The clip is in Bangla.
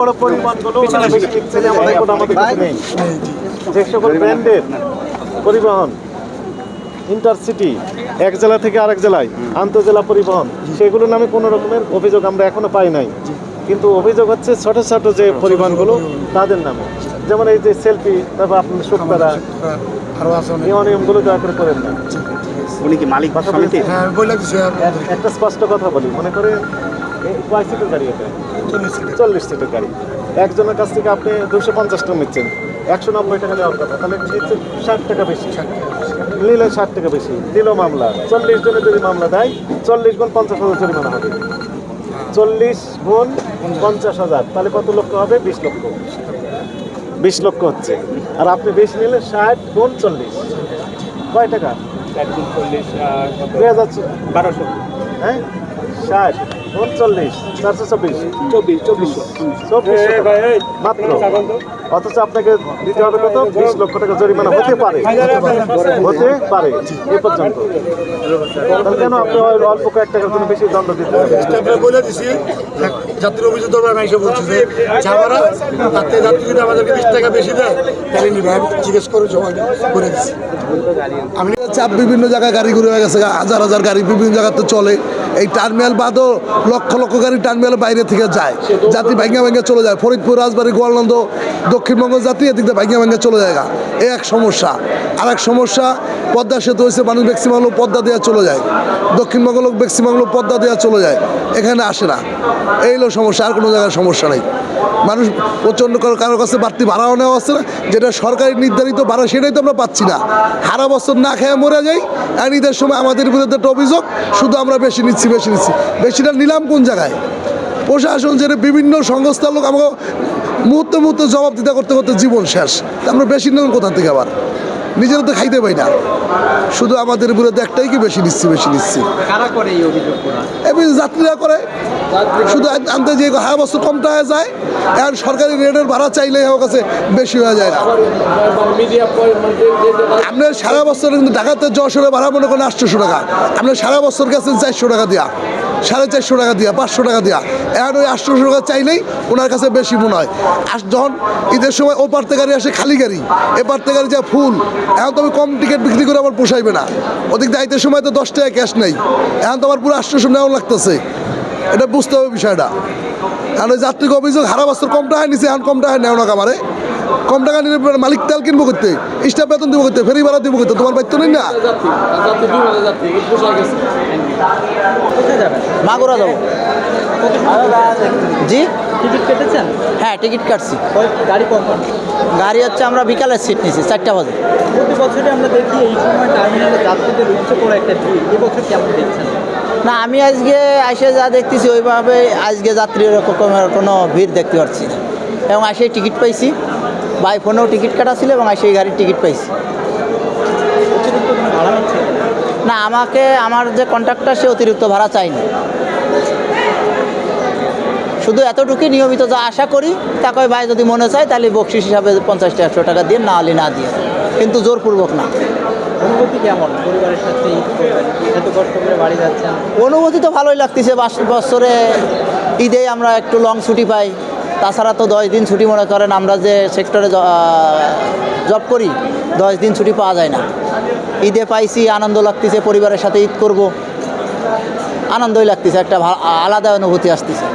বড় পরিমাণগুলো যে আমাদের আমাদের নেই যে সকল ব্র্যান্ডের পরিবহন ইন্টারসিটি এক জেলা থেকে আরেক জেলায় আন্তজেলা পরিবহন সেগুলোর নামে কোনো রকমের অভিযোগ আমরা এখনও পাই নাই। কিন্তু অভিযোগ হচ্ছে ছোট ছোট যে পরিবহনগুলো তাদের নামে। যেমন এই যে সেলফি তারপর আপনার আছে এই অনিয়মগুলো দয়া করে করেন না। উনি কি মালিক কথা সমিতির? হ্যাঁ একটা স্পষ্ট কথা বলি। মনে করে এই গাড়ি এটা? চল্লিশ সিটের। গাড়ি। একজনের কাছ থেকে আপনি দুশো পঞ্চাশ টাকা নিচ্ছেন। একশো নব্বই টাকা নেওয়ার কথা। তাহলে নিচ্ছে ষাট টাকা বেশি। নিলে ষাট টাকা বেশি। দিল মামলা। চল্লিশ জনের যদি মামলা দেয় চল্লিশ গুণ পঞ্চাশ হাজার জরিমানা হবে। চল্লিশ গুণ পঞ্চাশ হাজার। তাহলে কত লক্ষ হবে? বিশ লক্ষ। বিশ লক্ষ হচ্ছে। আর আপনি বেশি নিলে ষাট গুণ চল্লিশ। কয় টাকা? দুই হাজার বারোশো। হ্যাঁ? ষাট। উনচল্লিশ চারশো চব্বিশ। চব্বিশ চব্বিশ। চব্বিশ মাত্র। অথচ আপনাকে দিতে হবে কত বিশ লক্ষ টাকা জরিমানা হতে পারে। হতে পারে এ পর্যন্ত। তাহলে কেন আপনি অল্প কয়েক টাকার জন্য বেশি দণ্ড দিতে হবে? বলে দিছি যাত্রীর অভিযোগ দরবার এসে বলছে যে যাওয়ারা তাতে যাত্রী যদি আমাদেরকে বিশ টাকা বেশি দেয় তাহলে নিবে। আমি জিজ্ঞেস করে জমা করে দিচ্ছি আমি চাপ বিভিন্ন জায়গায় গাড়ি ঘুরে হয়ে গেছে হাজার হাজার গাড়ি বিভিন্ন জায়গাতে চলে। এই টার্মিনাল বাদও লক্ষ লক্ষ গাড়ি টার্মিনালের বাইরে থেকে যায়। জাতি ভাঙ্গা ভাঙ্গা চলে যায়। ফরিদপুর, রাজবাড়ি গোয়ালন্দ দক্ষিণবঙ্গ জাতি এদিক দিয়ে ভাঙ্গা ভাঙ্গা চলে যায় এ এক সমস্যা। আর এক সমস্যা, পদ্মা সেতু হয়েছে, মানুষ ম্যাক্সিমাম লোক পদ্মা দেওয়া চলে যায়। দক্ষিণবঙ্গ লোক ম্যাক্সিমাম লোক পদ্মা দেওয়া চলে যায়। এখানে আসে না। এই হলো সমস্যা, আর কোনো জায়গায় সমস্যা নেই। মানুষ প্রচণ্ড কারও কারোর কাছে বাড়তি ভাড়াও নেওয়া হচ্ছে না। যেটা সরকারি নির্ধারিত ভাড়া সেটাই তো আমরা পাচ্ছি না। সারা বছর না খেয়ে মরে যাই আর ঈদের সময় আমাদের বিরুদ্ধে একটা অভিযোগ শুধু আমরা বেশি নিচ্ছি বেশি নিচ্ছি। বেশিটা নিলাম কোন জায়গায়? প্রশাসন যেটা বিভিন্ন সংস্থার লোক আমাকে মুহূর্তে মুহূর্তে জবাব দিতে করতে করতে জীবন শেষ। তা আমরা বেশি নেব কোথা থেকে আবার? নিজেরা তো খাইতে পাই না। শুধু আমাদের বিরুদ্ধে একটাই কি বেশি নিচ্ছি বেশি নিচ্ছি? যাত্রীরা করে। শুধু আনতে যে হায়া বছর কমটা হয়ে যায় এখন সরকারি রেটের ভাড়া চাইলে আমার কাছে বেশি হয়ে যায় না। আপনার সারা বছর কিন্তু ঢাকাতে যশোরে ভাড়া মনে করেন আটশোশো টাকা। আপনার সারা বছর গেছেন চারশো টাকা দেওয়া সাড়ে চারশো টাকা দিয়া, পাঁচশো টাকা দিয়া। এখন ওই আটশোশো টাকা চাইলেই ওনার কাছে বেশি মনে হয়। আর যখন ঈদের সময় ও পারতে গাড়ি আসে খালি গাড়ি এ পারতে গাড়ি যা ফুল। এখন তো আমি কম টিকিট বিক্রি করে আমার পোষাইবে না। ওদিক দায়িত্বের সময় তো দশ টাকা ক্যাশ নেই। এখন তো আমার পুরো আটশোশো নেওয়া লাগতেছে। এটা বুঝতে হবে বিষয়টা। কারণ ওই যাত্রীকে অভিযোগ হারা বছর কম টাকা নিছে এখন কম টাকা নেও না কামারে কম টাকা নিলে মালিক তেল কিনবো করতে স্টাফ বেতন দিব করতে ফেরি ভাড়া দিব করতে তোমার দায়িত্ব নেই না? মাগুরা যাব। জি? টিকিট কেটেছেন? হ্যাঁ টিকিট কাটছি। গাড়ি কখন গাড়ি হচ্ছে আমরা বিকালের সিট নিছি চারটা বাজে। প্রতি বছরই আমরা দেখি এই সময় টার্মিনালে যাত্রীদের উপচে পড়ে একটা ভিড়। এবছর কেমন দেখছেন? না, আমি আজকে এসে যা দেখতেছি, ওইভাবে আজকে যাত্রীর রকমের কোনো ভিড় দেখতে পাচ্ছি না। এবং আসে টিকিট পাইছি। বাই ফোনেও টিকিট কাটা ছিল এবং আসে গাড়ির টিকিট পাইছি। না, আমাকে, আমার যে কন্ট্রাক্টর সে অতিরিক্ত ভাড়া চাইনি শুধু এতটুকুই নিয়মিত যা আশা করি তা কয়, ভাই, যদি মনে চায়, তাহলে বকশিস হিসাবে পঞ্চাশটা একশো টাকা দিয়ে, না হলে না দিয়ে। কিন্তু জোরপূর্বক না। অনুভূতি কেমন? পরিবারের সাথে এত কষ্ট করে বাড়ি যাচ্ছেন। অনুভূতি তো ভালোই লাগতেছে বছরে ঈদে আমরা একটু লং ছুটি পাই। তাছাড়া তো দশ দিন ছুটি মনে করেন, আমরা যে সেক্টরে জব করি, দশ দিন ছুটি পাওয়া যায় না। ঈদে পাইছি, আনন্দ লাগতেছে, পরিবারের সাথে ঈদ করব। আনন্দই লাগতেছে, একটা আলাদা অনুভূতি আসতেছে।